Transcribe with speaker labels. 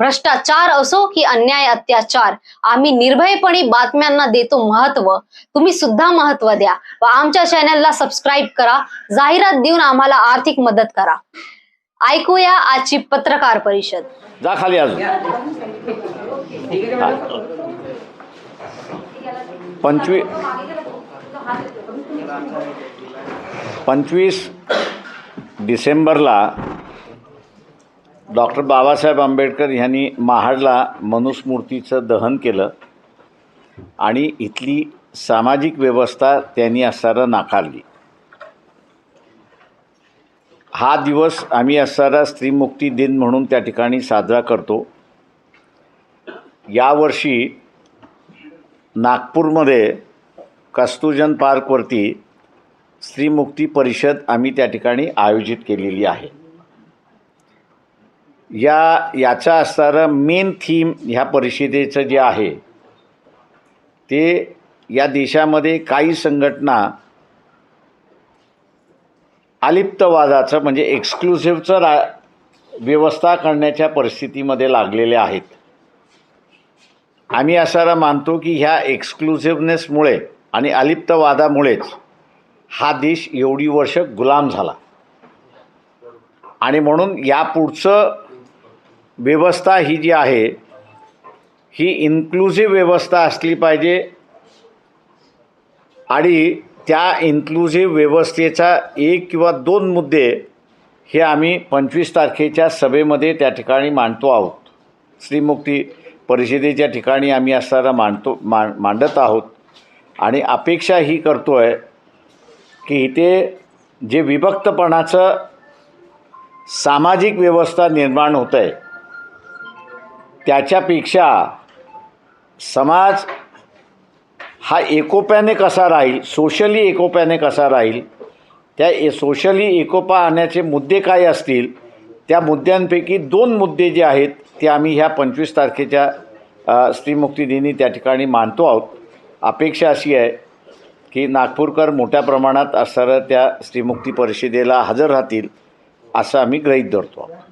Speaker 1: भ्रष्टाचार असो की अन्याय अत्याचार आम्ही निर्भयपणे बातम्यांना देतो महत्त्व. तुम्ही सुद्धा महत्त्व द्या व आमच्या चॅनलला सबस्क्राईब करा. जाहिरात देऊन आम्हाला आर्थिक मदत करा. ऐकूया आजची पत्रकार परिषद.
Speaker 2: जा खाली पंचवीस पंचवीस डिसेंबरला डॉक्टर बाबासाहेब आंबेडकर यांनी महाडला मनुस्मूर्तीचं दहन केलं आणि इथली सामाजिक व्यवस्था त्यांनी असताना नाकारली. हा दिवस आम्ही असणारा स्त्रीमुक्ती दिन म्हणून त्या ठिकाणी साजरा करतो. यावर्षी नागपूरमध्ये कस्तुजन पार्कवरती स्त्रीमुक्ती परिषद आम्ही त्या ठिकाणी आयोजित केलेली आहे. या याचा असणारं मेन थीम ह्या परिषदेचं जे आहे ते या देशामध्ये काही संघटना अलिप्तवादाचं म्हणजे एक्सक्लुझिव्हचं रा व्यवस्था करण्याच्या परिस्थितीमध्ये लागलेल्या आहेत. आम्ही असारा मानतो की ह्या एक्सक्लुझिव्हनेसमुळे आणि अलिप्तवादामुळेच हा देश एवढी वर्ष गुलाम झाला. आणि म्हणून यापुढचं व्यवस्था ही जी आहे ही इन्क्लुझिव्ह व्यवस्था असली पाहिजे आणि त्या इन्क्लुझिव्ह व्यवस्थेचा एक किंवा दोन मुद्दे हे आम्ही पंचवीस तारखेच्या सभेमध्ये त्या ठिकाणी मांडतो आहोत. श्रीमुक्ती परिषदेच्या ठिकाणी आम्ही असताना मांडतो मा मांडत आहोत. आणि अपेक्षा ही करतो आहे की इथे जे विभक्तपणाचं सामाजिक व्यवस्था निर्माण होतं आहे त्याच्यापेक्षा समाज हा एकोप्याने कसा राहील सोशली एकोप्याने कसा राहील त्या ए सोशली एकोपा आणण्याचे मुद्दे काय असतील त्या मुद्द्यांपैकी दोन मुद्दे जे आहेत ते आम्ही ह्या पंचवीस तारखेच्या स्त्रीमुक्ती दिनी त्या ठिकाणी मानतो आहोत. अपेक्षा अशी आहे की नागपूरकर मोठ्या प्रमाणात असणाऱ्या त्या स्त्रीमुक्ती परिषदेला हजर राहतील असं आम्ही ग्रहीत धरतो. आहोत